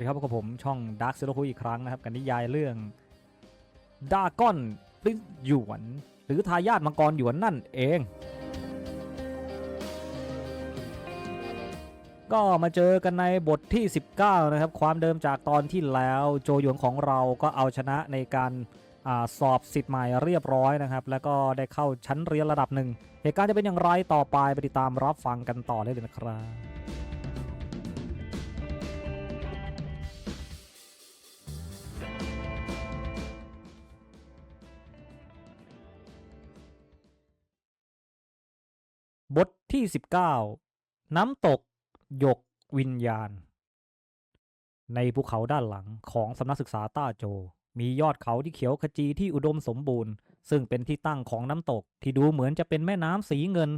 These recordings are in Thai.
ดีครับพบกับผมช่อง Dark Zero คุยอีกครั้งนะครับกันนิยายเรื่องดาก้อนปรินหยวน หรือทายาทมังกรหยวนนั่นเอง ก็มาเจอกันในบทที่ 19 นะครับ ความเดิมจากตอนที่แล้วโจหยวนของเราก็เอาชนะในการอาสอบสิทธิ์ใหม่เรียบร้อยนะครับ แล้วก็ได้เข้าชั้นเรียนระดับหนึ่งเหตุการณ์จะเป็นอย่างไรต่อไปไปติดตามรับฟังกันต่อได้เลยนะครับ บทที่ 19 น้ำตกหยกวิญญาณ ในภูเขาด้านหลังของสำนักศึกษาต้าโจ มียอดเขาที่เขียวขจีที่อุดมสมบูรณ์ ซึ่งเป็นที่ตั้งของน้ำตกที่ดูเหมือนจะเป็นแม่น้ำสีเงิน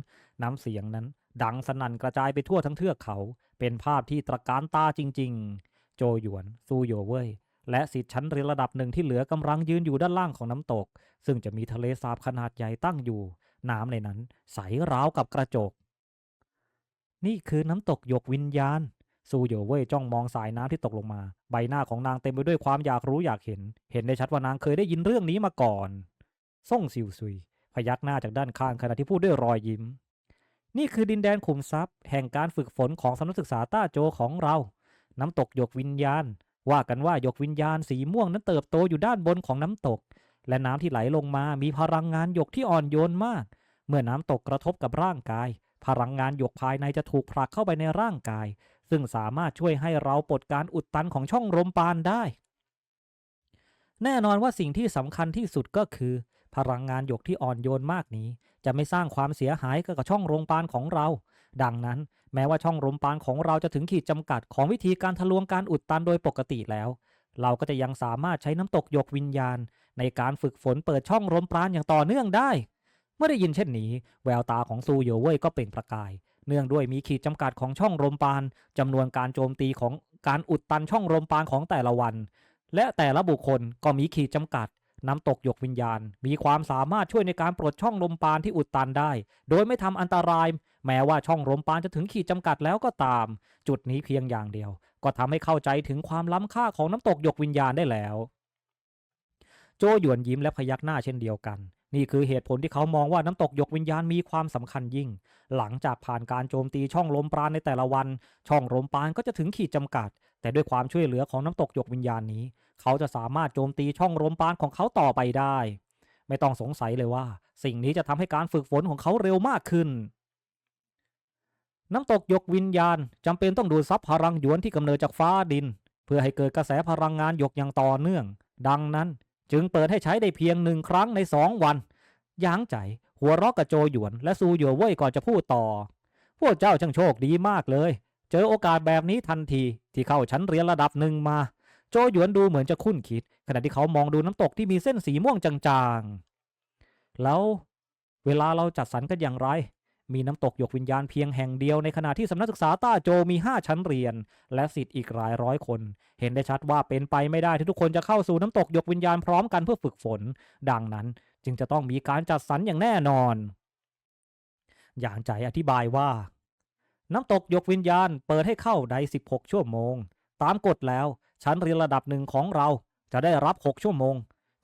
น้ำเสียงนั้น ดังสนั่นกระจายไปทั่วทั้งเทือกเขา เป็นภาพที่ตระการตาจริง ๆ โจหยวนซูโยเว่ยและสิทธิ์ชั้นเรียนระดับหนึ่งที่เหลือกำลังยืนอยู่ด้านล่างของน้ำตก ซึ่งจะมีทะเลสาบขนาดใหญ่ตั้งอยู่ น้ำในนั้น ใสราวกับกระจก นี่คือน้ำตกหยกวิญญาณซูโยเว่ยจ้องมองสายน้ำที่ตกลงมา ใบหน้าของนางเต็มไปด้วยความอยากรู้อยากเห็น เห็นได้ชัดว่านางเคยได้ยินเรื่องนี้มาก่อนส่งซิวซุย พยักหน้าจากด้านข้างขณะที่พูดด้วยรอยยิ้ม นี่คือดินแดนขุมทรัพย์ แห่งการฝึกฝนของสำนักศึกษาต้าโจของเรา น้ำตกหยกวิญญาณ ว่ากันว่าหยกวิญญาณสีม่วงนั้นเติบโตอยู่ด้านบนของน้ำตก และน้ำที่ไหลลงมามีพลังงานหยกที่อ่อนโยนมาก เมื่อน้ำตกกระทบกับร่างกาย พลังงานหยกภายในจะถูกผลักเข้าไปในร่างกาย ซึ่งสามารถช่วยให้เราปลดการอุดตันของช่องลมปานได้ แน่นอนว่าสิ่งที่สำคัญที่สุดก็คือ พลังงานหยกที่อ่อนโยนมากนี้ จะไม่สร้างความเสียหายกับช่องลมปานของเรา ดังนั้น แม้ว่าช่องลมปานของเราจะถึงขีดจำกัดของวิธีการทะลวงการอุดตันโดยปกติแล้ว เราก็จะยังสามารถใช้น้ำตกหยกวิญญาณ ในการฝึกฝนเปิดช่องลมปราณอย่างต่อเนื่องได้ เมื่อได้ยินเช่นนี้ แววตาของซูโยเว่ยก็เปล่งประกาย เนื่องด้วยมีขีดจำกัดของช่องลมปรานจำนวนการโจมตีของการอุดตันช่องลมปรานของแต่ละวัน และแต่ละบุคคลก็มีขีดจำกัดน้ำตกหยกวิญญาณ มีความสามารถช่วยในการปลดช่องลมปานที่อุดตันได้ โดยไม่ทำอันตราย แม้ว่าช่องลมปานจะถึงขีดจำกัดแล้วก็ตาม จุดนี้เพียงอย่างเดียว ก็ทำให้เข้าใจถึงความล้ำค่าของน้ำตกหยกวิญญาณได้แล้ว โจหยวนยิ้มและพยักหน้าเช่นเดียวกัน นี่คือเหตุผลที่เขามองว่าน้ำตกหยกวิญญาณมีความสำคัญยิ่ง หลังจากผ่านการโจมตีช่องลมปราณในแต่ละวัน ช่องลมปราณก็จะถึงขีดจำกัด แต่ด้วยความช่วยเหลือของน้ำตกหยกวิญญาณนี้ เขาจะสามารถโจมตีช่องลมปราณของเขาต่อไปได้ ไม่ต้องสงสัยเลยว่า สิ่งนี้จะทำให้การฝึกฝนของเขาเร็วมากขึ้น น้ำตกยกวิญญาณจำเป็นต้องดูดซับพลังหยวนที่กำเนิดจากฟ้าดิน เพื่อให้เกิดกระแสพลังงานหยกอย่างต่อเนื่อง ดังนั้นจึงเปิดให้ใช้ได้เพียงหนึ่งครั้งในสองวันยางใจ หัวเรอกกระโจหยวน และซูหยวเว่ยก่อนจะพูดต่อ พวกเจ้าช่างโชคดีมากเลย เจอโอกาสแบบนี้ทันทีที่เข้าชั้นเรียนระดับหนึ่งมา โจหยวนดูเหมือนจะคุ้นคิด ขณะที่เขามองดูน้ำตกที่มีเส้นสีม่วงจางๆ แล้วเวลาเราจัดสรรกันอย่างไร มีน้ำตกหยกวิญญาณเพียงแห่งเดียวในขณะที่สำนักศึกษาต้าโจมี 5 ชั้นเรียน และสิทธิ์อีกหลายร้อยคน เห็นได้ชัดว่าเป็นไปไม่ได้ที่ทุกคนจะเข้าสู่น้ำตกหยกวิญญาณพร้อมกันเพื่อฝึกฝน ดังนั้นจึงจะต้องมีการจัดสรรอย่างแน่นอน อย่างใจอธิบายว่า น้ำตกหยกวิญญาณเปิดให้เข้าใน 16 ชั่วโมง ตามกฎแล้วชั้นเรียนระดับหนึ่งของเราจะได้รับ 6 ชั่วโมง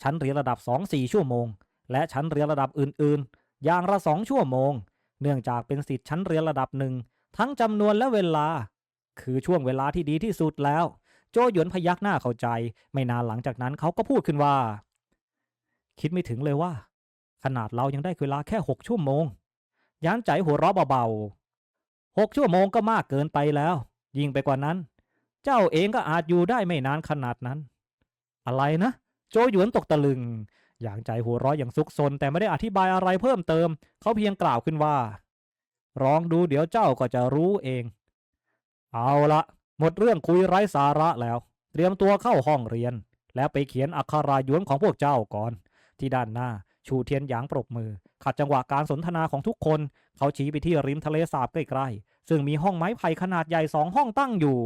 ชั้นเรียนระดับ 2 4 ชั่วโมง และชั้นเรียนระดับอื่นๆ อย่างละ 2 ชั่วโมง เนื่องจากเป็นสิทธิ์ชั้นเรียนระดับหนึ่ง ทั้งจำนวนและเวลา คือช่วงเวลาที่ดีที่สุดแล้ว โจหยวนพยักหน้าเข้าใจ ไม่นานหลังจากนั้นเขาก็พูดขึ้นว่า คิดไม่ถึงเลยว่า ขนาดเรายังได้เวลาแค่หกชั่วโมงยานใจหัวเราะเบาๆหกชั่วโมงก็มากเกินไปแล้ว ยิ่งไปกว่านั้น เจ้าเองก็อาจอยู่ได้ไม่นานขนาดนั้น อะไรนะ โจหยวนตกตะลึง อย่างใจหัวเราะอย่างซุกซนแต่ไม่ได้อธิบายอะไรเพิ่มเติม เขาเพียงกล่าวขึ้นว่าลองดูเดี๋ยวเจ้าก็จะรู้เอง เอาละหมดเรื่องคุยไร้สาระแล้ว เตรียมตัวเข้าห้องเรียน แล้วไปเขียนอักขรายวนของพวกเจ้าก่อน ที่ด้านหน้าชูเทียนหยางปรบมือ ขัดจังหวะการสนทนาของทุกคน เขาชี้ไปที่ริมทะเลสาบใกล้ๆ ซึ่งมีห้องไม้ไผ่ขนาดใหญ่สองห้องตั้งอยู่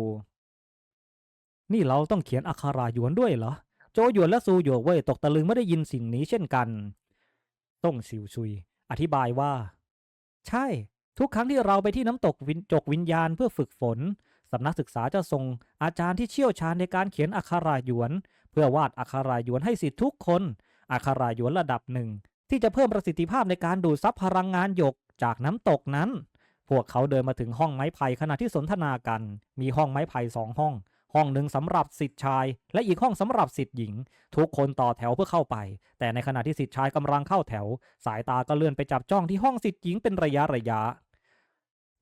นี่เราต้องเขียนอักขรายวนด้วยเหรอ โจหยวนและซูหยวเว่ยตกตะลึงไม่ได้ยินสิ่งนี้เช่นกันต้องซิวซุย อธิบายว่า ใช่ ทุกครั้งที่เราไปที่น้ำตกวินจกวิญญาณเพื่อฝึกฝนสำนักศึกษาจะส่งอาจารย์ที่เชี่ยวชาญในการเขียนอักขระหยวน เพื่อวาดอักขระหยวนให้สิทธิ์ทุกคนอักขระหยวนระดับหนึ่ง ที่จะเพิ่มประสิทธิภาพในการดูดซับพลังงานหยกจากน้ำตกนั้น พวกเขาเดินมาถึงห้องไม้ไผ่ขณะที่สนทนากัน มีห้องไม้ไผ่สองห้อง ห้องหนึ่งสำหรับสิทธิ์ชาย และอีกห้องสำหรับสิทธิ์หญิง ทุกคนต่อแถวเพื่อเข้าไป แต่ในขณะที่สิทธิ์ชายกำลังเข้าแถว สายตาก็เลื่อนไปจับจ้องที่ห้องสิทธิ์หญิงเป็นระยะระยะ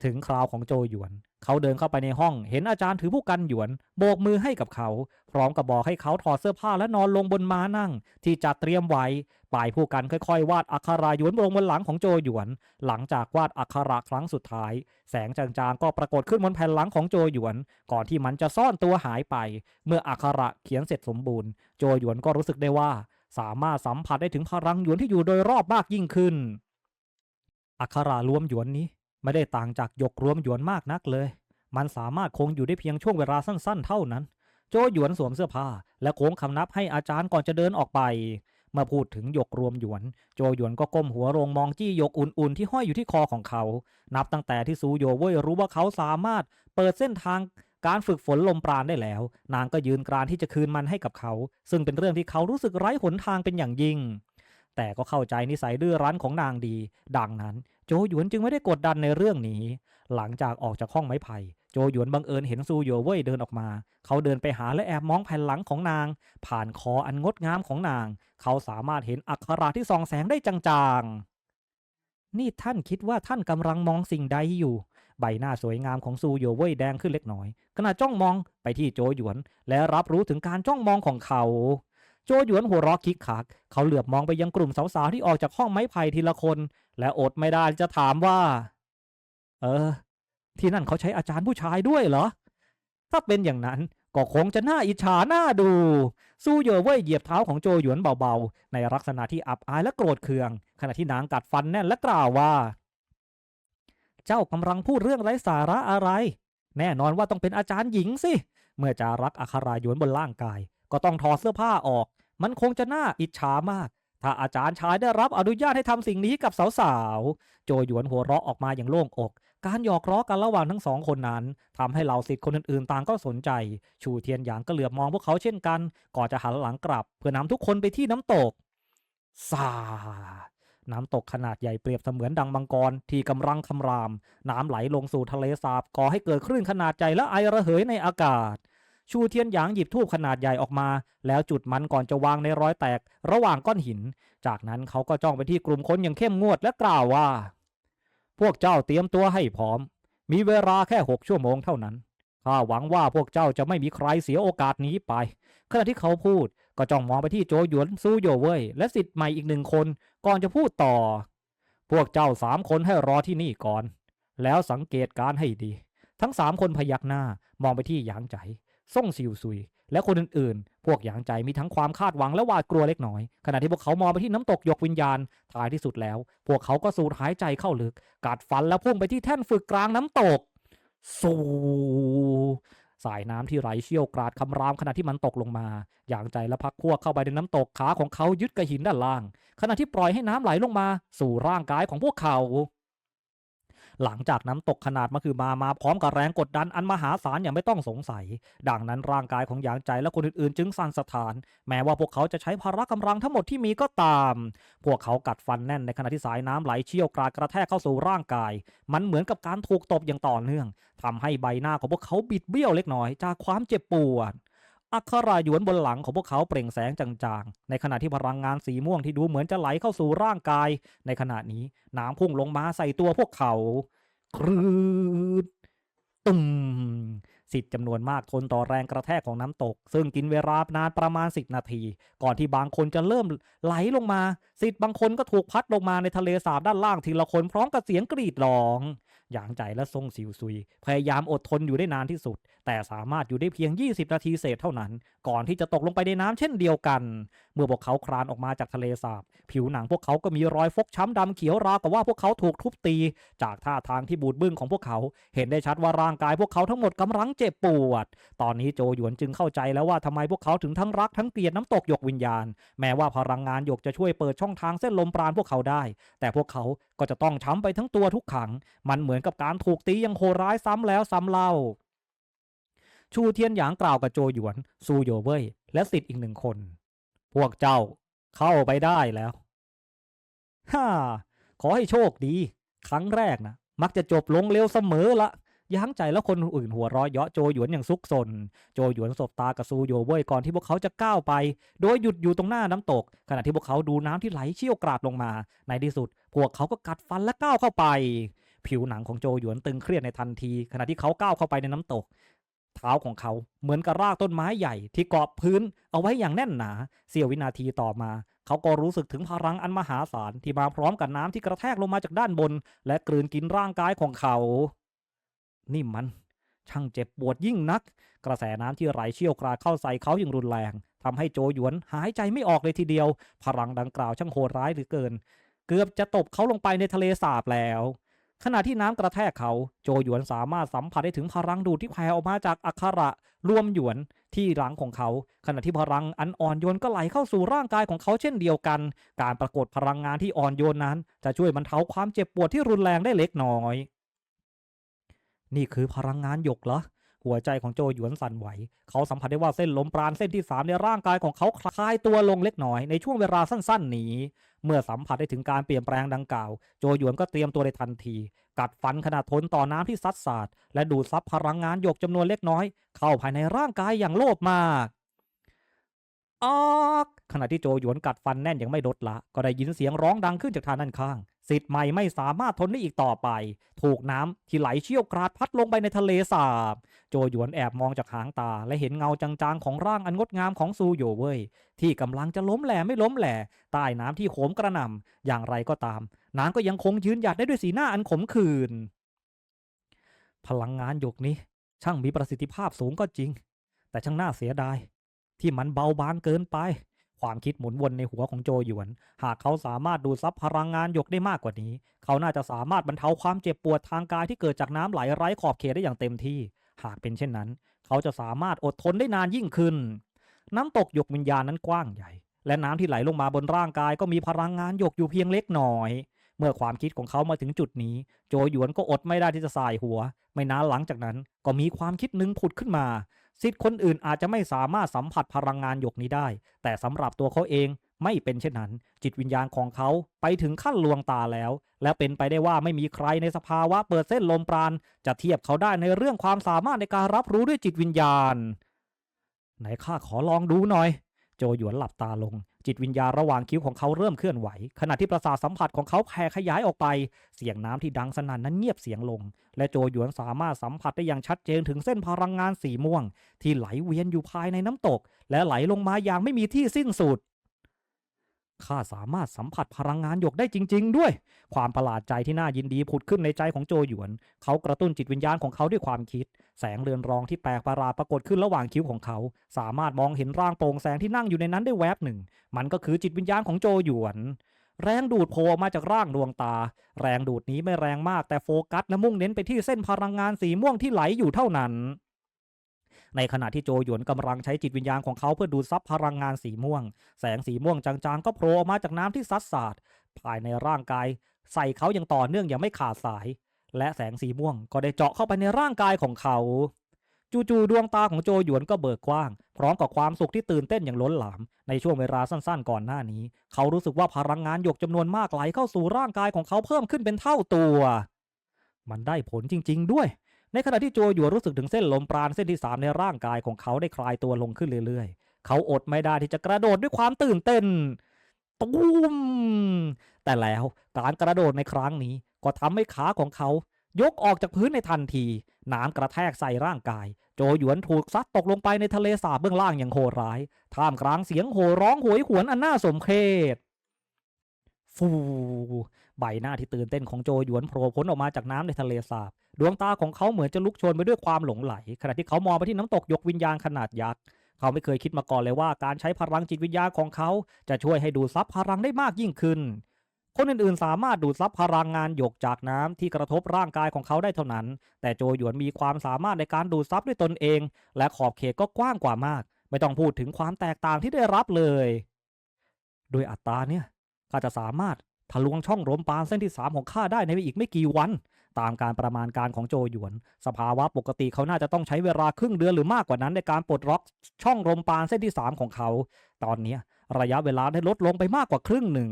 ถึงคราวของโจหยวน เขาเดินเข้าไปในห้อง เห็นอาจารย์ถือผู้กันหยวน โบกมือให้กับเขา พร้อมกับบอกให้เขาถอดเสื้อผ้าและนอนลงบนม้านั่ง ที่จัดเตรียมไว้ปลายผู้กันค่อยๆ วาดอักขระหยวนลงบนหลังของโจหยวน หลังจากวาดอักขระครั้งสุดท้าย แสงจางๆก็ปรากฏขึ้นบนแผ่นหลังของโจหยวน ก่อนที่มันจะซ่อนตัวหายไป เมื่ออักขระเขียนเสร็จสมบูรณ์ โจหยวนก็รู้สึกได้ว่า สามารถสัมผัสได้ถึงพลังหยวนที่อยู่โดยรอบมากยิ่งขึ้นอักขระรวมหยวนนี้ ไม่ได้ต่างจากหยกรวมหยวนมากนักเลย มันสามารถคงอยู่ได้เพียงช่วงเวลาสั้นๆ เท่านั้น โจหยวนสวมเสื้อผ้า และโค้งคำนับให้อาจารย์ก่อนจะเดินออกไปเมื่อพูดถึงหยกรวมหยวน โจหยวนก็ก้มหัวลงมองจี้หยกอุ่นๆที่ห้อยอยู่ที่คอของเขา นับตั้งแต่ที่ซูโยเว่ยรู้ว่าเขาสามารถเปิดเส้นทางการฝึกฝนลมปราณได้แล้ว นางก็ยืนกรานที่จะคืนมันให้กับเขา ซึ่งเป็นเรื่องที่เขารู้สึกไร้หนทางเป็นอย่างยิ่ง แต่ก็เข้าใจนิสัยดื้อรั้นของนางดี ดังนั้น โจหยวนจึงไม่ได้กดดันในเรื่องนี้ หลังจากออกจากห้องไม้ไผ่โจหยวนบังเอิญเห็นซูโยเว่ยเดินออกมา เขาเดินไปหาและแอบมองแผ่นหลังของนาง ผ่านคออันงดงามของนาง เขาสามารถเห็นอักขระที่ส่องแสงได้จางๆ นี่ท่านคิดว่าท่านกำลังมองสิ่งใดอยู่ ใบหน้าสวยงามของซูโยเว่ยแดงขึ้นเล็กน้อยขณะจ้องมองไปที่โจหยวน และรับรู้ถึงการจ้องมองของเขาโจหยวนหัวเราะคิกคัก เขาเหลือบมองไปยังกลุ่มสาวๆที่ออกจากห้องไม้ไผ่ทีละคน และอดไม่ได้จะถามว่า เออ ที่นั่นเขาใช้อาจารย์ผู้ชายด้วยเหรอ ถ้าเป็นอย่างนั้นก็คงจะน่าอิจฉาหน่าดูซูเย่อเว่ยเหยียบเท้าของโจหยวนเบาๆ ในลักษณะที่อับอายและโกรธเคือง ขณะที่นางกัดฟันแน่นและกล่าวว่า เจ้ากำลังพูดเรื่องไร้สาระอะไร แน่นอนว่าต้องเป็นอาจารย์หญิงสิ เมื่อจารักอัครายวนบนร่างกาย ก็ต้องถอดเสื้อผ้าออก มันคงจะน่าอิจฉามาก ถ้าอาจารย์ชายได้รับอนุญาตให้ทำสิ่งนี้กับสาวๆ โจหยวนหัวเราะออกมาอย่างโล่งอก การหยอกล้อกันระหว่างทั้งสองคนนั้นทำให้เหล่าศิษย์คนอื่นๆ ต่างก็สนใจ ชูเทียนหยางก็เหลือบมองพวกเขาเช่นกัน ก่อนจะหันหลังกลับ เพื่อนำทุกคนไปที่น้ำตกซาน้ำตกขนาดใหญ่เปรียบเสมือนดังมังกรที่กำลังคำราม น้ำไหลลงสู่ทะเลสาบก่อให้เกิดคลื่นขนาดใหญ่และไอระเหยในอากาศ ชูเทียนหยางหยิบทูบขนาดใหญ่ออกมา แล้วจุดมันก่อนจะวางในรอยแตก ระหว่างก้อนหิน จากนั้นเขาก็จ้องไปที่กลุ่มคนอย่างเข้มงวดและกล่าวว่า พวกเจ้าเตรียมตัวให้พร้อม มีเวลาแค่หกชั่วโมงเท่านั้นข้าหวังว่าพวกเจ้าจะไม่มีใครเสียโอกาสนี้ไปขณะที่เขาพูดก็จ้องมองไปที่โจหยวนซูโยเว่ยและสิทธิ์ใหม่อีกหนึ่งคน ก่อนจะพูดต่อ พวกเจ้าสามคนให้รอที่นี่ก่อน แล้วสังเกตการให้ดี ทั้งสามคนพยักหน้ามองไปที่หยางใจ ซ่งซิวซุย และคนอื่นๆ พวกหยางใจมีทั้งความคาดหวังและหวาดกลัวเล็กน้อย ขณะที่พวกเขามองไปที่น้ำตกหยกวิญญาณท้ายที่สุดแล้ว พวกเขาก็สูดหายใจเข้าลึก กัดฟันแล้วพุ่งไปที่แท่นฝึกกลางน้ำตก สูสายน้ำที่ไหลเชี่ยวกราดคำรามขณะที่มันตกลงมา อย่างใจและพักพวกเข้าไปในน้ำตกขาของเขายึดกับหินด้านล่าง ขณะที่ปล่อยให้น้ำไหลลงมา สู่ร่างกายของพวกเขา หลังจากน้ำตกขนาดมาคือมามาพร้อมกับแรงกดดันอันมหาศาลอย่างไม่ต้องสงสัย ดังนั้นร่างกายของหยางใจและคนอื่นๆ จึงสั่นสะท้าน แม้ว่าพวกเขาจะใช้พละกำลังทั้งหมดที่มีก็ตาม พวกเขากัดฟันแน่นในขณะที่สายน้ำไหลเชี่ยวกรากระแทกเข้าสู่ร่างกาย มันเหมือนกับการถูกตบอย่างต่อเนื่องทำให้ใบหน้าของพวกเขาบิดเบี้ยวเล็กน้อยจากความเจ็บปวด อักขระหยวนบนหลังของพวกเขาเปล่งแสงจางๆ ในขณะที่พลังงานสีม่วงที่ดูเหมือนจะไหลเข้าสู่ร่างกาย ในขณะนี้น้ำพุ่งลงมาใส่ตัวพวกเขา ครืดตุ่มสิทธิ์จำนวนมากทนต่อแรงกระแทกของน้ำตก ซึ่งกินเวลานานประมาณ 10 นาที ก่อนที่บางคนจะเริ่มไหลลงมา สิทธิ์บางคนก็ถูกพัดลงมาในทะเลสาบด้านล่างทีละคนพร้อมกับเสียงกรีดร้อง หยางใจและทรงสิวซุย พยายามอดทนอยู่ได้นานที่สุด แต่สามารถอยู่ได้เพียง 20 นาทีเศษเท่านั้น ก่อนที่จะตกลงไปในน้ำเช่นเดียวกัน เมื่อพวกเขาคลานออกมาจากทะเลสาบ ผิวหนังพวกเขาก็มีรอยฟกช้ำดำเขียวราวกับว่าพวกเขาถูกทุบตี จากท่าทางที่บูดบึ้งของพวกเขา เห็นได้ชัดว่าร่างกายพวกเขาทั้งหมดกำลังเจ็บปวด ตอนนี้โจหยวนจึงเข้าใจแล้วว่าทำไมพวกเขาถึงทั้งรักทั้งเกลียดน้ำตกหยกวิญญาณ แม้ว่าพลังงานหยกจะช่วยเปิดช่องทางเส้นลมปราณพวกเขาได้ แต่พวกเขาก็จะต้องช้ำไปทั้งตัวทุกขัง มันเหมือนกับการถูกตีอย่างโหร้ายซ้ำแล้วซ้ำเล่า ชูเทียนหยางกล่าวกับโจหยวน ซูโยเว่ยและสิทธิ์อีกหนึ่งคน พวกเจ้าเข้าไปได้แล้วฮ่าขอให้โชคดี ครั้งแรกนะมักจะจบลงเร็วเสมอละยั้งใจแล้วคนอื่นหัวร้อยเยาะโจหยวนอย่างซุกซน โจหยวนสบตากับซูโยเว่ยก่อนที่พวกเขาจะก้าวไป โดยหยุดอยู่ตรงหน้าน้ำตก ขณะที่พวกเขาดูน้ำที่ไหลเชี่ยวกราดลงมา ในที่สุด พวกเขาก็กัดฟันและก้าวเข้าไป ผิวหนังของโจหยวนตึงเครียดในทันที ขณะที่เขาก้าวเข้าไปในน้ำตก เท้าของเขาเหมือนกับรากต้นไม้ใหญ่ที่เกาะพื้นเอาไว้อย่างแน่นหนา เสี้ยววินาทีต่อมา เขาก็รู้สึกถึงพลังอันมหาศาลที่มาพร้อมกับน้ำที่กระแทกลงมาจากด้านบน และกลืนกินร่างกายของเขา นี่มันช่างเจ็บปวดยิ่งนัก กระแสน้ำที่ไหลเชี่ยวกราดเข้าใส่เขาอย่างรุนแรงทำให้โจหยวนหายใจไม่ออกเลยทีเดียว พลังดังกล่าวช่างโหดร้ายเหลือเกิน เกือบจะตบเขาลงไปในทะเลสาบแล้ว ขณะที่น้ำกระแทกเขาโจหยวนสามารถสัมผัสได้ถึงพลังดูดที่แผ่ออกมาจากอัคระรวมหยวนที่หลังของเขา ขณะที่พลังอันอ่อนโยนก็ไหลเข้าสู่ร่างกายของเขาเช่นเดียวกัน การปรากฏพลังงานที่อ่อนโยนนั้น จะช่วยบรรเทาความเจ็บปวดที่รุนแรงได้เล็กน้อย นี่คือพลังงานหยกเหรอ หัวใจของโจหยวนสั่นไหว เขาสัมผัสได้ว่าเส้นลมปราณเส้นที่สามในร่างกายของเขาคลายตัวลงเล็กน้อยในช่วงเวลาสั้น ๆ นี้ เมื่อสัมผัสได้ถึงการเปลี่ยนแปลงดังกล่าว โจหยวนก็เตรียมตัวในทันที กัดฟันขนาดทนต่อน้ำที่ซัดสาดและดูดซับพลังงานหยกจำนวนเล็กน้อย เข้าภายในร่างกายอย่างโลภมากออกขณะที่โจหยวนกัดฟันแน่นยังไม่ลดละ ก็ได้ยินเสียงร้องดังขึ้นจากทางด้านข้าง สิทธิ์ใหม่ไม่สามารถทนได้อีกต่อไป ถูกน้ำที่ไหลเชี่ยวกราดพัดลงไปในทะเลสาบ โจหยวนแอบมองจากหางตา และเห็นเงาจางๆ ของร่างอันงดงามของซูโยเว่ยที่กำลังจะล้มแหล่ไม่ล้มแหล่ใต้น้ำที่โขมกระหน่ำอย่างไรก็ตามนางก็ยังคงยืนหยัดได้ด้วยสีหน้าอันขมขื่นพลังงานหยกนี้ ช่างมีประสิทธิภาพสูงก็จริง แต่ช่างน่าเสียดาย ที่มันเบาบางเกินไป ความคิดหมุนวนในหัวของโจหยวน หากเขาสามารถดูดซับพลังงานหยกได้มากกว่านี้ เขาน่าจะสามารถบรรเทาความเจ็บปวดทางกายที่เกิดจากน้ำไหลไร้ขอบเขตได้อย่างเต็มที่ หากเป็นเช่นนั้น เขาจะสามารถอดทนได้นานยิ่งขึ้น น้ำตกหยกวิญญาณนั้นกว้างใหญ่ และน้ำที่ไหลลงมาบนร่างกายก็มีพลังงานหยกอยู่เพียงเล็กน้อยเมื่อความคิดของเขามาถึงจุดนี้ โจหยวนก็อดไม่ได้ที่จะสายหัว ไม่นานหลังจากนั้นก็มีความคิดหนึ่งผุดขึ้นมา สิทธิ์คนอื่นอาจจะไม่สามารถสัมผัสพลังงานหยกนี้ได้ แต่สำหรับตัวเขาเองไม่เป็นเช่นนั้น จิตวิญญาณของเขาไปถึงขั้นลวงตาแล้ว และเป็นไปได้ว่าไม่มีใครในสภาวะเปิดเส้นลมปราณ จะเทียบเขาได้ในเรื่องความสามารถในการรับรู้ด้วยจิตวิญญาณ ไหนข้าขอลองดูหน่อย โจหยวนหลับตาลง จิตวิญญาณระหว่างคิ้วของเขาเริ่มเคลื่อนไหว ขณะที่ประสาทสัมผัสของเขาแผ่ขยายออกไป เสียงน้ำที่ดังสนั่นนั้นเงียบเสียงลง และโจหยวนสามารถสัมผัสได้อย่างชัดเจนถึงเส้นพลังงานสีม่วง ที่ไหลเวียนอยู่ภายในน้ำตก และไหลลงมาอย่างไม่มีที่สิ้นสุด ข้าสามารถสัมผัสพลังงานหยกได้จริง ๆ ด้วย ความประหลาดใจที่น่ายินดีผุดขึ้นในใจของโจหยวน เขากระตุ้นจิตวิญญาณของเขาด้วยความคิด แสงเรือนรองที่แปลกประหลาดปรากฏขึ้นระหว่างคิ้วของเขา สามารถมองเห็นร่างโปร่งแสงที่นั่งอยู่ในนั้นได้แวบหนึ่ง มันก็คือจิตวิญญาณของโจหยวนแรงดูดโผล่ออกมาจากร่างดวงตา แรงดูดนี้ไม่แรงมากแต่โฟกัสและมุ่งเน้นไปที่เส้นพลังงานสีม่วงที่ไหลอยู่เท่านั้น ในขณะที่โจหยวนกำลังใช้จิตวิญญาณของเขาเพื่อดูดซับพลังงานสีม่วง แสงสีม่วงจางๆ ก็โผล่ออกมาจากน้ำที่ซัดสาดภายในร่างกาย ใส่เขาอย่างต่อเนื่องอย่างไม่ขาดสาย และแสงสีม่วงก็ได้เจาะเข้าไปในร่างกายของเขาจู่ๆดวงตาของโจหยวนก็เบิกกว้าง พร้อมกับความสุขที่ตื่นเต้นอย่างล้นหลาม ในช่วงเวลาสั้นๆ ก่อนหน้านี้ เขารู้สึกว่าพลังงานหยกจำนวนมากไหลเข้าสู่ร่างกายของเขาเพิ่มขึ้นเป็นเท่าตัว มันได้ผลจริง ๆ ด้วย ในขณะที่โจหยวนรู้สึกถึงเส้นลมปราณเส้นที่สามในร่างกายของเขาได้คลายตัวลงขึ้นเรื่อยๆ เขาอดไม่ได้ที่จะกระโดดด้วยความตื่นเต้นตุ้มแต่แล้วการกระโดดในครั้งนี้ก็ทำให้ขาของเขา ยกออกจากพื้นในทันที น้ำกระแทกใส่ร่างกาย โจหยวนถูกซัดตกลงไปในทะเลสาบเบื้องล่างอย่างโหดร้าย ท่ามกลางเสียงโห่ร้องโหยหวนอันน่าสมเพชฟู ใบหน้าที่ตื่นเต้นของโจหยวนโผล่พ้นออกมาจากน้ำในทะเลสาบ ดวงตาของเขาเหมือนจะลุกโชนไปด้วยความหลงไหล ขณะที่เขามองไปที่น้ำตกยกวิญญาณขนาดยักษ์เขาไม่เคยคิดมาก่อนเลยว่าการใช้พลังจิตวิญญาณของเขา จะช่วยให้ดูดซับพลังได้มากยิ่งขึ้น คนอื่นๆ สามารถดูดซับพลังงานหยกจากน้ำที่กระทบร่างกายของเขาได้เท่านั้น แต่โจหยวนมีความสามารถในการดูดซับด้วยตนเอง และขอบเขตก็กว้างกว่ามาก ไม่ต้องพูดถึงความแตกต่างที่ได้รับเลย โดยอัตราเนี่ยข้าจะสามารถ ทะลวงช่องลมปานเส้นที่สามของข้าได้ในอีกไม่กี่วัน ตามการประมาณการของโจหยวน สภาวะปกติเขาน่าจะต้องใช้เวลาครึ่งเดือนหรือมากกว่านั้นในการปลดล็อกช่องลมปานเส้นที่ 3 ของเขา ตอนนี้ระยะเวลาได้ลดลงไปมากกว่าครึ่งหนึ่ง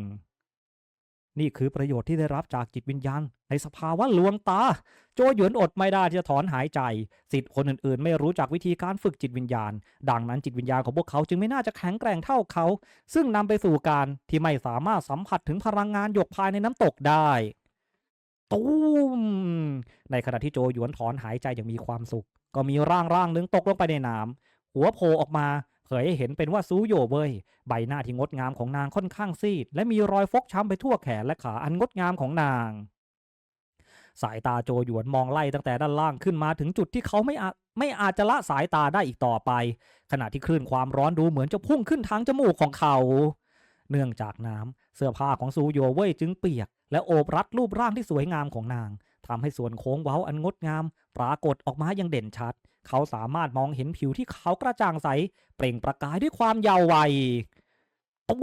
นี่คือประโยชน์ที่ได้รับจากจิตวิญญาณ ในสภาวะลวงตา โจหยวนอดไม่ได้ที่จะถอนหายใจ สิทธิ์คนอื่นๆ ไม่รู้จักวิธีการฝึกจิตวิญญาณ ดังนั้นจิตวิญญาณของพวกเขาจึงไม่น่าจะแข็งแกร่งเท่าเขา ซึ่งนำไปสู่การที่ไม่สามารถสัมผัสถึงพลังงานหยกภายในน้ำตกได้ตูมในขณะที่โจหยวนถอนหายใจอย่างมีความสุข ก็มีร่างร่างหนึ่งตกลงไปในน้ำหัวโผล่ออกมา เผยให้เห็นเป็นว่าซูโยเว่ยใบหน้าที่งดงามของนางค่อนข้างซีด และมีรอยฟกช้ำไปทั่วแขนและขาอันงดงามของนาง สายตาโจหยวนมองไล่ตั้งแต่ด้านล่างขึ้นมาถึงจุดที่เขาไม่อาจไม่อาจจะละสายตาได้อีกต่อไป ขณะที่คลื่นความร้อนดูเหมือนจะพุ่งขึ้นทางจมูกของเขา เนื่องจากน้ำเสื้อผ้าของซูโยเว่ยจึงเปียก และโอบรัดรูปร่างที่สวยงามของนาง ทำให้ส่วนโค้งเว้าอันงดงาม ปรากฏออกมาอย่างเด่นชัด เขาสามารถมองเห็นผิวที่ขาวกระจ่างใส เปล่งประกายด้วยความยาววัย ตู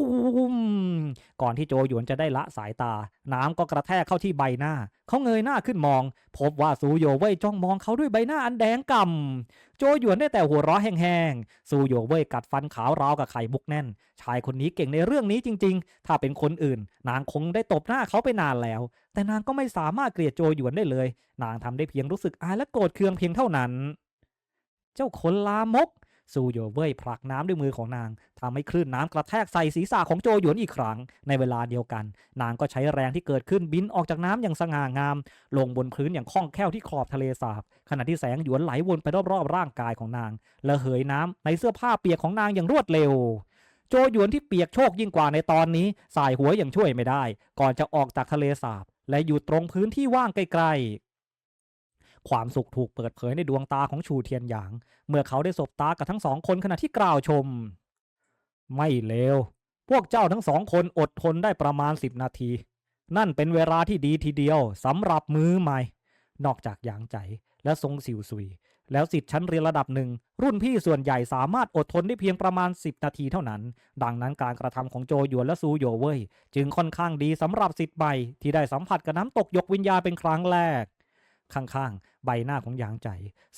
มก่อนที่โจหยวนจะได้ละสายตา น้ำก็กระแทกเข้าที่ใบหน้า เขาเงยหน้าขึ้นมอง พบว่าซูโยเว่ยจ้องมองเขาด้วยใบหน้าอันแดงก่ำโจหยวนได้แต่หัวเราะแห้งๆซูโยเว่ยกัดฟันขาวราวกับไข่มุกแน่น ชายคนนี้เก่งในเรื่องนี้จริง ๆ ถ้าเป็นคนอื่น นางคงได้ตบหน้าเขาไปนานแล้ว แต่นางก็ไม่สามารถเกลียดโจหยวนได้เลย นางทำได้เพียงรู้สึกอายและโกรธเคืองเพียงเท่านั้น เจ้าคนลามก ซูโยเว่ยผลักน้ำด้วยมือของนางทำให้คลื่นน้ำกระแทกใส่ศีรษะของโจหยวนอีกครั้ง ในเวลาเดียวกัน นางก็ใช้แรงที่เกิดขึ้นบินออกจากน้ำอย่างสง่างาม ลงบนพื้นอย่างคล่องแคล่วที่ขอบทะเลสาบ ขณะที่แสงหยวนไหลวนไปรอบๆร่างกายของนางและเหยน้ำในเสื้อผ้าเปียกของนางอย่างรวดเร็วโจหยวนที่เปียกโชกยิ่งกว่าในตอนนี้ สายหัวอย่างช่วยไม่ได้ ก่อนจะออกจากทะเลสาบ และอยู่ตรงพื้นที่ว่างไกล ความสุขถูกเปิดเผยในดวงตาของชูเทียนหยาง เมื่อเขาได้สบตากับทั้งสองคนขณะที่กล่าวชม ไม่เลวพวกเจ้าทั้งสองคนอดทนได้ประมาณสิบนาที นั่นเป็นเวลาที่ดีทีเดียวสำหรับมือใหม่ นอกจากหยางใจและทรงสิวซุย แล้วสิทธิ์ชั้นเรียนระดับหนึ่ง รุ่นพี่ส่วนใหญ่สามารถอดทนได้เพียงประมาณ 10 นาทีเท่านั้น ดังนั้นการกระทำของโจหยวนและซูโยเว่ยจึงค่อนข้างดีสำหรับสิทธิ์ใบที่ได้สัมผัสกับน้ำตกยกวิญญาณเป็นครั้งแรก ข้างๆ ใบหน้าของหยางใจ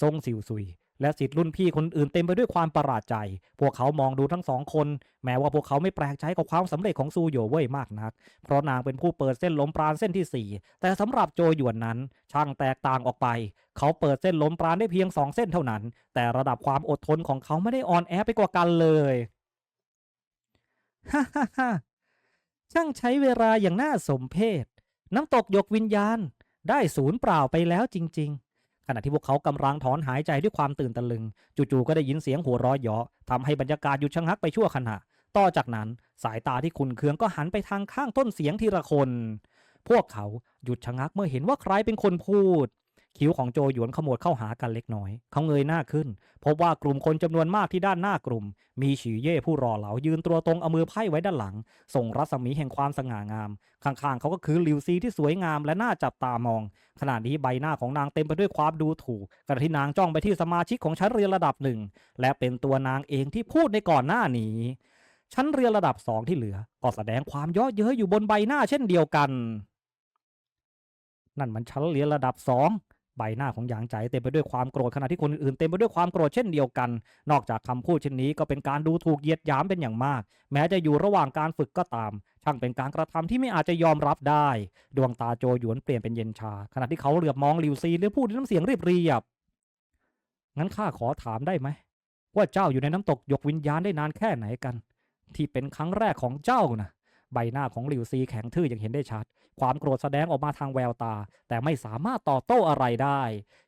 ทรงสิวซุย และสิทธิ์รุ่นพี่คนอื่นเต็มไปด้วยความประหลาดใจ พวกเขามองดูทั้งสองคน แม้ว่าพวกเขาไม่แปลกใจกับความสำเร็จของซูโยเว่ยมากนัก เพราะนางเป็นผู้เปิดเส้นลมปราณเส้นที่ 4 แต่สำหรับโจหยวนนั้น ช่างแตกต่างออกไป เขาเปิดเส้นลมปราณได้เพียงสองเส้นเท่านั้น แต่ระดับความอดทนของเขาไม่ได้อ่อนแอไปกว่ากันเลยฮ่าฮ่าฮ่าช่างใช้เวลาอย่างน่าสมเพชน้ำตกยกวิญญาณ ได้ศูนย์เปล่าไปแล้วจริง ๆ ขณะที่พวกเขากำลังถอนหายใจด้วยความตื่นตะลึง จู่ๆก็ได้ยินเสียงหัวเราะเยาะทำให้บรรยากาศหยุดชะงักไปชั่วขณะ ต่อจากนั้นสายตาที่ขุนเคืองก็หันไปทางข้างต้นเสียงทีละคน พวกเขาหยุดชะงักเมื่อเห็นว่าใครเป็นคนพูด คิ้วของโจหยวนขมวดเข้าหากันเล็กน้อย เขาเงยหน้าขึ้น พบว่ากลุ่มคนจำนวนมากที่ด้านหน้ากลุ่ม มีฉีเย่ผู้รอเหลายืนตัวตรงเอามือไพ่ไว้ด้านหลัง ส่งรัศมีแห่งความสง่างาม ข้างๆเขาก็คือลิวซีที่สวยงามและน่าจับตามอง ขณะนี้ใบหน้าของนางเต็มไปด้วยความดูถูกขณะที่นางจ้องไปที่สมาชิกของชั้นเรียนระดับหนึ่งและเป็นตัวนางเองที่พูดในก่อนหน้านี้ ชั้นเรียนระดับสองที่เหลือ ก็แสดงความยาะเย้ยอยู่บนใบหน้าเช่นเดียวกัน นั่นมันชั้นเรียนระดับสอง ใบหน้าของหยางใจเต็มไปด้วยความโกรธขณะที่คนอื่นเต็มไปด้วยความโกรธเช่นเดียวกัน นอกจากคำพูดเช่นนี้ก็เป็นการดูถูกเหยียดหยามเป็นอย่างมาก แม้จะอยู่ระหว่างการฝึกก็ตาม ช่างเป็นการกระทำที่ไม่อาจจะยอมรับได้ ดวงตาโจหยวนเปลี่ยนเป็นเย็นชา ขณะที่เขาเหลือบมองหลิวซีหรือพูดด้วยน้ำเสียงเรียบเรียบงั้นข้าขอถามได้ไหมว่าเจ้าอยู่ในน้ำตกยกวิญญาณได้นานแค่ไหนกัน ที่เป็นครั้งแรกของเจ้านะ ใบหน้าของหลิวซีแข็งทื่ออย่างเห็นได้ชัด ความโกรธแสดงออกมาทางแววตา แต่ไม่สามารถต่อโต้อะไรได้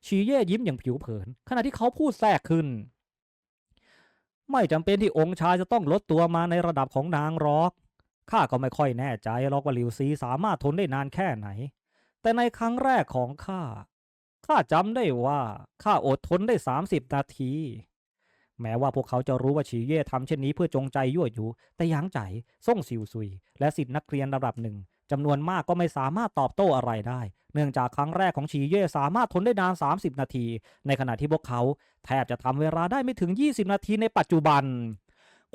ชีเย่ยิ้มอย่างผิวเผิน ขณะที่เขาพูดแทรกขึ้น ไม่จำเป็นที่องค์ชายจะต้องลดตัวมาในระดับของนางหรอกข้าก็ไม่ค่อยแน่ใจหรอกว่าหลิวซีสามารถทนได้นานแค่ไหน แต่ในครั้งแรกของข้าข้าจำได้ว่าข้าอดทนได้ 30 นาที แม้ว่าพวกเขาจะรู้ว่าฉีเย่ทำเช่นนี้เพื่อจงใจยั่วยุ แต่ยางใจส่งซิวซุย และสิทธินักเรียนระดับหนึ่งจำนวนมากก็ไม่สามารถตอบโต้อะไรได้ เนื่องจากครั้งแรกของฉีเย่สามารถทนได้นาน 30 นาที ในขณะที่พวกเขาแทบจะทำเวลาได้ไม่ถึง 20 นาทีในปัจจุบัน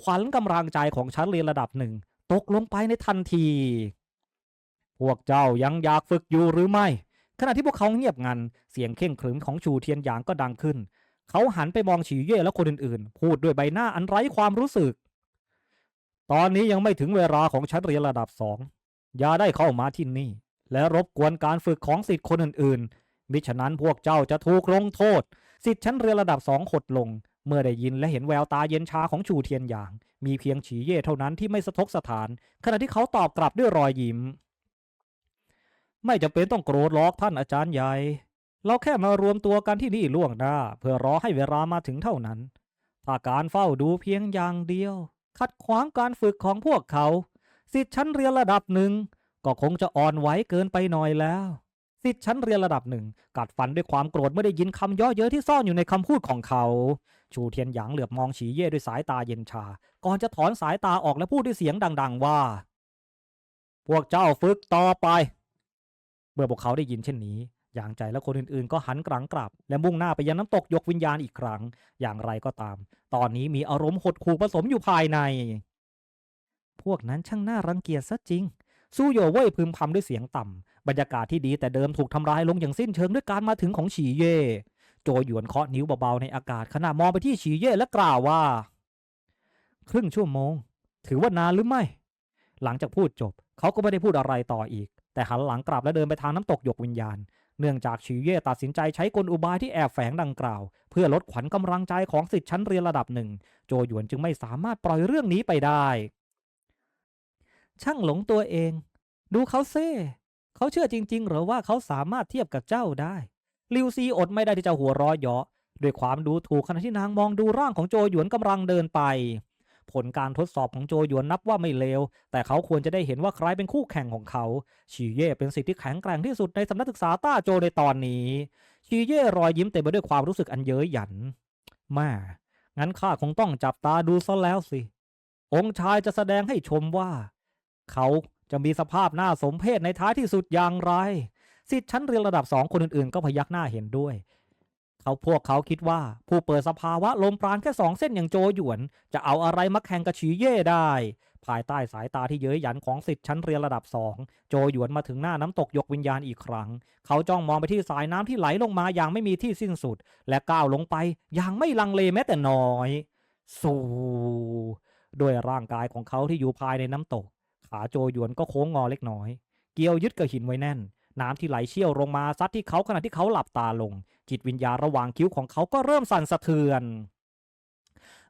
ขวัญกำลังใจของชั้นเรียนระดับหนึ่งตกลงไปในทันที พวกเจ้ายังอยากฝึกอยู่หรือไม่ ขณะที่พวกเขาเงียบงัน เสียงเข่งขรึมของชูเทียนหยางก็ดังขึ้น เขาหันไปมองฉีเย่และคนอื่นๆ พูดด้วยใบหน้าอันไร้ความรู้สึก ตอนนี้ยังไม่ถึงเวลาของชั้นเรียนระดับสองอย่าได้เข้ามาที่นี่ และรบกวนการฝึกของสิทธิ์คนอื่นๆ มิฉะนั้นพวกเจ้าจะถูกลงโทษ สิทธิ์ชั้นเรียนระดับสองหดลง เมื่อได้ยินและเห็นแววตาเย็นชาของชูเทียนหยาง มีเพียงฉีเย่เท่านั้นที่ไม่สะทกสถาน ขณะที่เขาตอบกลับด้วยรอยยิ้ม ไม่จำเป็นต้องโกรธหรอกท่านอาจารย์ใหญ่ เราแค่มารวมตัวกันที่นี่ล่วงหน้า เพื่อรอให้เวลามาถึงเท่านั้น ถ้าการเฝ้าดูเพียงอย่างเดียว ขัดขวางการฝึกของพวกเขา สิทธิ์ชั้นเรียนระดับหนึ่ง ก็คงจะอ่อนไหวเกินไปหน่อยแล้ว สิทธิ์ชั้นเรียนระดับหนึ่งกัดฟันด้วยความโกรธเมื่อได้ยินคำย่อเย้ยที่ซ่อนอยู่ในคำพูดของเขา ชูเทียนหยางเหลือบมองฉีเย่ด้วยสายตาเย็นชา ก่อนจะถอนสายตาออกและพูดด้วยเสียงดัง ๆ ว่า พวกเจ้าฝึกต่อไป เมื่อพวกเขาได้ยินเช่นนี้ อย่างใจและคนอื่นๆ ก็หันกลังกลับ และมุ่งหน้าไปยังน้ำตกยกวิญญาณอีกครั้ง อย่างไรก็ตาม ตอนนี้มีอารมณ์หดหู่ผสมอยู่ภายใน พวกนั้นช่างน่ารังเกียจซะจริง สู้โยเว่ยพึมพำด้วยเสียงต่ำบรรยากาศที่ดีแต่เดิมถูกทำลายลงอย่างสิ้นเชิงด้วยการมาถึงของฉีเย่โจหยวนเคาะนิ้วเบาๆในอากาศขณะมองไปที่ฉีเย่และกล่าวว่า ครึ่งชั่วโมง ถือว่านานหรือไม่ หลังจากพูดจบ เขาก็ไม่ได้พูดอะไรต่ออีก แต่หันหลังกลับและเดินไปทางน้ำตกหยกวิญญาณ เนื่องจากฉีเย่ตัดสินใจใช้กลอุบายที่แอบแฝงดังกล่าว เพื่อลดขวัญกำลังใจของสิทธิ์ชั้นเรียนระดับหนึ่ง โจหยวนจึงไม่สามารถปล่อยเรื่องนี้ไปได้ ช่างหลงตัวเอง ดูเขาเซ่เขาเชื่อจริง ๆ หรือว่าเขาสามารถเทียบกับเจ้าได้ลิวซีอดไม่ได้ที่จะหัวเร้อเยาะด้วยความดูถูกขณะที่นางมองดูร่างของโจหยวนกำลังเดินไป ผลการทดสอบของโจหยวนนับว่าไม่เลว แต่เขาควรจะได้เห็นว่าใครเป็นคู่แข่งของเขาชีเย่เป็นสิทธิ์ที่แข็งแกร่งที่สุดในสำนักศึกษาต้าโจในตอนนี้ ชีเย่รอยยิ้มเต็มไปด้วยความรู้สึกอันเย้ยหยันแม่งั้นข้าคงต้องจับตาดูซะแล้วสิ องค์ชายจะแสดงให้ชมว่า เขาจะมีสภาพหน้าสมเพชในท้ายที่สุดอย่างไร สิทธิ์ชั้นเรียนระดับสองคนอื่นๆ ก็พยักหน้าเห็นด้วย เขาพวกเขาคิดว่าผู้เปิดสภาวะลมปราณแค่สองเส้นอย่างโจหยวน จะเอาอะไรมาแข่งกับฉีเย่ได้ ภายใต้สายตาที่เย้ยหยันของสิทธิ์ชั้นเรียนระดับสองโจหยวนมาถึงหน้าน้ำตกยกวิญญาณอีกครั้ง เขาจ้องมองไปที่สายน้ำที่ไหลลงมาอย่างไม่มีที่สิ้นสุด และก้าวลงไปอย่างไม่ลังเลแม้แต่น้อยสู่ด้วยร่างกายของเขาที่อยู่ภายในน้ำตก ขาโจหยวนก็โค้งงอเล็กน้อย เกี่ยวยึดกับหินไว้แน่น น้ำที่ไหลเชี่ยวลงมาซัดที่เขาขณะที่เขาหลับตาลง จิตวิญญาณระหว่างคิ้วของเขาก็เริ่มสั่นสะเทือน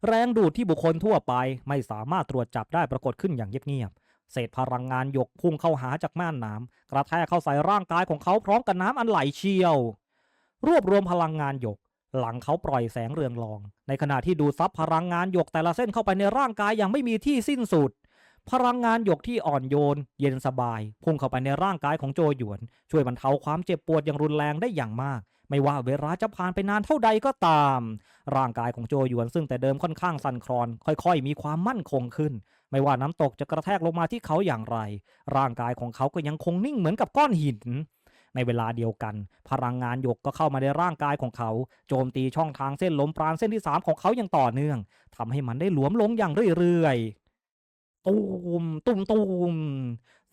แรงดูดที่บุคคลทั่วไปไม่สามารถตรวจจับได้ปรากฏขึ้นอย่างเงียบๆเศษพลังงานหยกพุ่งเข้าหาจากม่านน้ำกระแทกเข้าใส่ร่างกายของเขาพร้อมกับน้ำอันไหลเชี่ยว รวบรวมพลังงานหยกหลังเขาปล่อยแสงเรืองรอง ในขณะที่ดูดซับพลังงานหยกแต่ละเส้นเข้าไปในร่างกายอย่างไม่มีที่สิ้นสุด พลังงานหยกที่อ่อนโยน เย็นสบาย พุ่งเข้าไปในร่างกายของโจหยวน ช่วยบรรเทาความเจ็บปวดอย่างรุนแรงได้อย่างมาก ไม่ว่าเวลาจะผ่านไปนานเท่าใดก็ตาม ร่างกายของโจหยวนซึ่งแต่เดิมค่อนข้างสั่นคลอน ค่อยๆ มีความมั่นคงขึ้น ไม่ว่าน้ำตกจะกระแทกลงมาที่เขาอย่างไร ร่างกายของเขาก็ยังคงนิ่งเหมือนกับก้อนหินในเวลาเดียวกัน พลังงานหยกก็เข้ามาในร่างกายของเขา โจมตีช่องทางเส้นลมปราณเส้นที่สามของเขาอย่างต่อเนื่องทำให้มันได้หลวมลงอย่างเรื่อยๆ ตูมตุมตูม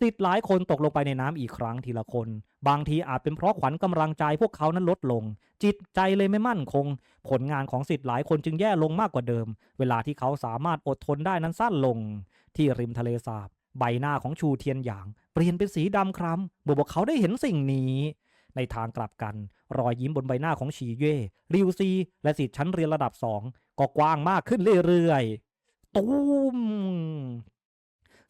สิทธิ์หลายคนตกลงไปในน้ำอีกครั้งทีละคน บางทีอาจเป็นเพราะขวัญกำลังใจพวกเขานั้นลดลง จิตใจเลยไม่มั่นคง ผลงานของสิทธิ์หลายคนจึงแย่ลงมากกว่าเดิม เวลาที่เขาสามารถอดทนได้นั้นสั้นลง ที่ริมทะเลสาบ ใบหน้าของชูเทียนหยาง เปลี่ยนเป็นสีดำคล้ำเมื่อพวกเขาได้เห็นสิ่งนี้ในทางกลับกัน รอยยิ้มบนใบหน้าของฉีเย่ริวซี และสิทธิ์ชั้นเรียนระดับสองก็กว้างมากขึ้นเรื่อยๆ ตูม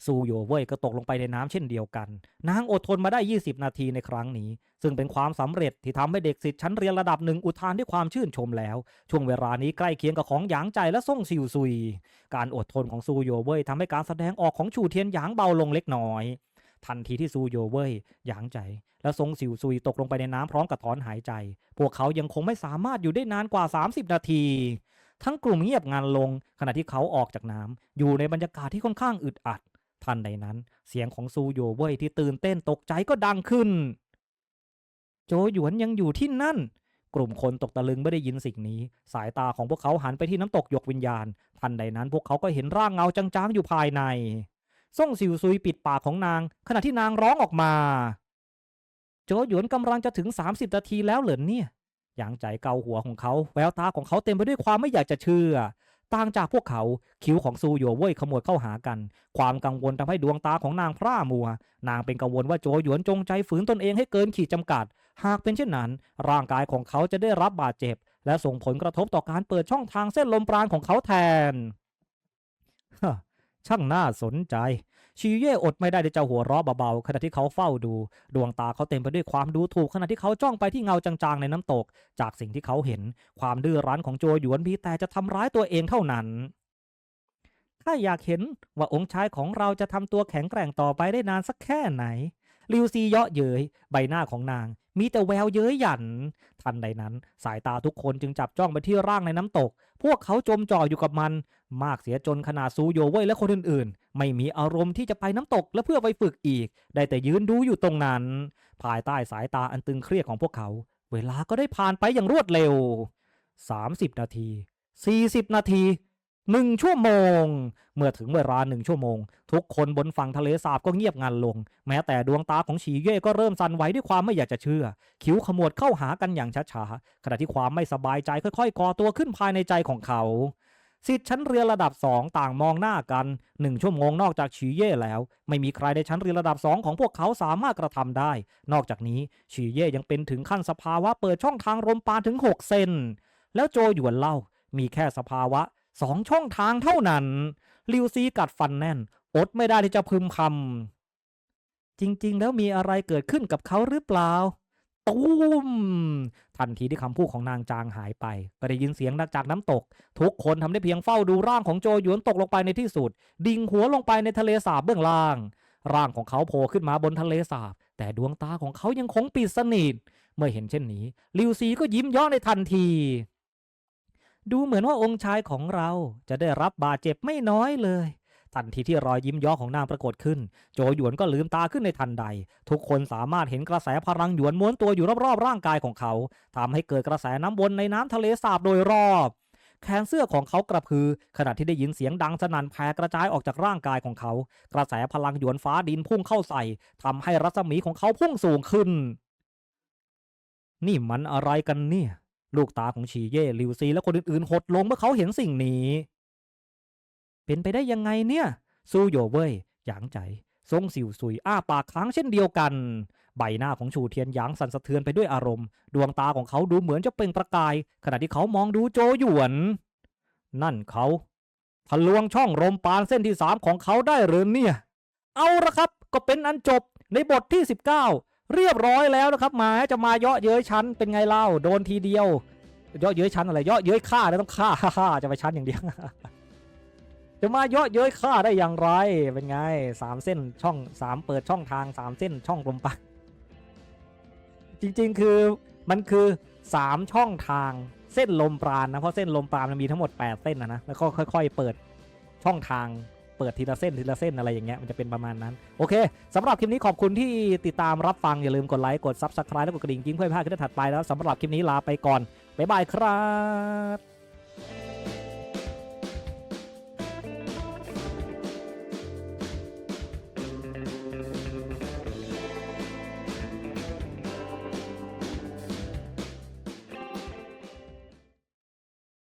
ซูโยเว่ยก็ตกลงไปในน้ำเช่นเดียวกัน นางอดทนมาได้ 20 นาทีในครั้งนี้ ซึ่งเป็นความสำเร็จที่ทำให้เด็กสิทธิ์ชั้นเรียนระดับหนึ่งอุทานด้วยความชื่นชมแล้ว ช่วงเวลานี้ใกล้เคียงกับของหยางใจและส่งซิวซุย การอดทนของซูโยเว่ยทำให้การแสดงออกของชูเทียนหยางเบาลงเล็กน้อยทันทีที่ซูโยเว่ยหยางใจ และทรงซิวซุยตกลงไปในน้ำพร้อมกับถอนหายใจ พวกเขายังคงไม่สามารถอยู่ได้นานกว่า 30 นาที ทั้งกลุ่มเงียบงันลงขณะที่เขาออกจากน้ำอยู่ในบรรยากาศที่ค่อนข้างอึดอัด ทันใดนั้น เสียงของซูโยเว่ยที่ตื่นเต้นตกใจก็ดังขึ้น โจหยวนยังอยู่ที่นั่น กลุ่มคนตกตะลึงไม่ได้ยินสิ่งนี้ สายตาของพวกเขาหันไปที่น้ำตกหยกวิญญาณ ทันใดนั้นพวกเขาก็เห็นร่างเงาจางๆอยู่ภายในส่งซิวซุยปิดปากของนาง ขณะที่นางร้องออกมา โจหยวนกำลังจะถึง 30นาทีแล้วเหรอเนี่ยหยางใจเกาหัวของเขาแววตาของเขาเต็มไปด้วยความไม่อยากจะเชื่อ ต่างจากพวกเขาคิ้วของซูโยเว่ยขมวดเข้าหากัน ความกังวลทำให้ดวงตาของนางพร่ามัว นางเป็นกังวลว่าโจหยวนจงใจฝืนตนเองให้เกินขีดจำกัด หากเป็นเช่นนั้น ร่างกายของเขาจะได้รับบาดเจ็บ และส่งผลกระทบต่อการเปิดช่องทางเส้นลมปราณของเขาแทนช่างน่าสนใจ ชีเย่อดไม่ได้ที่จะหัวเราะเบาๆขณะที่เขาเฝ้าดู ดวงตาเขาเต็มไปด้วยความดูถูกขณะที่เขาจ้องไปที่เงาจางๆในน้ำตก จากสิ่งที่เขาเห็น ความดื้อรั้นของโจหยวนมีแต่จะทำร้ายตัวเองเท่านั้นข้าอยากเห็นว่าองค์ชายของเราจะทำตัวแข็งแกร่งต่อไปได้นานสักแค่ไหน ลิวซีเยาะเย้ยใบหน้าของนาง มีแต่แววเย้ยหยัน ทันใดนั้นสายตาทุกคนจึงจับจ้องไปที่ร่างในน้ำตก พวกเขาจมจ่ออยู่กับมัน มากเสียจนขนาดซูโยเว่ยและคนอื่นๆ ไม่มีอารมณ์ที่จะไปน้ำตกและเพื่อไปฝึกอีก ได้แต่ยืนดูอยู่ตรงนั้น ภายใต้สายตาอันตึงเครียดของพวกเขา เวลาก็ได้ผ่านไปอย่างรวดเร็ว 30 นาที 40 นาที หนึ่งชั่วโมง เมื่อถึงเวลาหนึ่งชั่วโมง ทุกคนบนฝั่งทะเลสาบก็เงียบงันลง แม้แต่ดวงตาของฉีเย่ก็เริ่มสั่นไหวด้วยความไม่อยากจะเชื่อ คิ้วขมวดเข้าหากันอย่างช้าๆขณะที่ความไม่สบายใจค่อยๆก่อตัวขึ้นภายในใจของเขาสิทธิ์ชั้นเรือระดับสองต่างมองหน้ากันหนึ่งชั่วโมงนอกจากฉีเย่แล้ว ไม่มีใครในชั้นเรือระดับสองของพวกเขาสามารถกระทำได้ นอกจากนี้ฉีเย่ยังเป็นถึงขั้นสภาวะเปิดช่องทางลมปานถึง 6 เซนแล้วโจหยวนเล่ามีแค่สภาวะ สองช่องทางเท่านั้น ลิวซีกัดฟันแน่น อดไม่ได้ที่จะพึมพำจริงๆ แล้วมีอะไรเกิดขึ้นกับเขาหรือเปล่าตุ้มทันทีที่คำพูดของนางจางหายไป ก็ได้ยินเสียงจากน้ำตก ทุกคนทำได้เพียงเฝ้าดูร่างของโจหยวนตกลงไปในที่สุด ดิ่งหัวลงไปในทะเลสาบเบื้องล่าง ร่างของเขาโผล่ขึ้นมาบนทะเลสาบ แต่ดวงตาของเขายังคงปิดสนิท เมื่อเห็นเช่นนี้ ลิวซีก็ยิ้มย่อในทันที ดูเหมือนว่าองค์ชายของเราจะได้รับบาดเจ็บไม่น้อยเลยทันทีที่รอยยิ้มย่อของนางปรากฏขึ้น โจหยวนก็ลืมตาขึ้นในทันใด ทุกคนสามารถเห็นกระแสพลังหยวนม้วนตัวอยู่รอบๆร่างกายของเขาทำให้เกิดกระแสน้ำวนในน้ำทะเลสาบโดยรอบ แขนเสื้อของเขากระพือ ขณะที่ได้ยินเสียงดังสนั่นแผ่กระจายออกจากร่างกายของเขา กระแสพลังหยวนฟ้าดินพุ่งเข้าใส่ทำให้รัศมีของเขาพุ่งสูงขึ้น นี่มันอะไรกันเนี่ย ลูกตาของฉีเย่ลิวซีและคนอื่นๆหดลงเมื่อเขาเห็นสิ่งนี้ เป็นไปได้ยังไงเนี่ย ซูโยเว่ยหยางใจทรงสิวสุยอ้าปากค้างเช่นเดียวกัน ใบหน้าของชูเทียนหยางสั่นสะเทือนไปด้วยอารมณ์ ดวงตาของเขาดูเหมือนจะเปล่งประกาย ขณะที่เขามองดูโจหยวน นั่นเขาทะลวงช่องลมปานเส้นที่สามของเขาได้หรือเนี่ย เอาละครับ ก็เป็นอันจบในบทที่ 19 เรียบร้อยแล้วนะครับมาจะมาเยาะเย้ยชั้นเป็นไงเล่าโดนทีเดียวเยาะเย้ยชั้นอะไรเยาะเย้ยฆ่าแล้วต้องฆ่าฮ่าจะไปชั้นอย่างเดียวจะมาเยาะเย้ยฆ่าได้อย่างไรเป็นไงสามเส้นช่องสามเปิดช่องทางสามเส้นช่องลมปาจริงๆคือมันคือสามช่องทางเส้นลมปราณนะเพราะเส้นลมปราณมันมีทั้งหมด 8 เส้นนะนะแล้วก็ค่อย ๆ เปิดช่องทาง ปิดทีละเส้นทีละเส้นอะไรอย่างเงี้ยมันจะเป็นประมาณนั้น โอเคสำหรับคลิปนี้ขอบคุณที่ติดตามรับฟังอย่าลืมกดไลค์กดซับสไครต์และกดกระดิ่งกิ้งเพื่อไม่พลาดคลิปถัดไปแล้วสำหรับคลิปนี้ลาไปก่อนบ๊ายบายครับ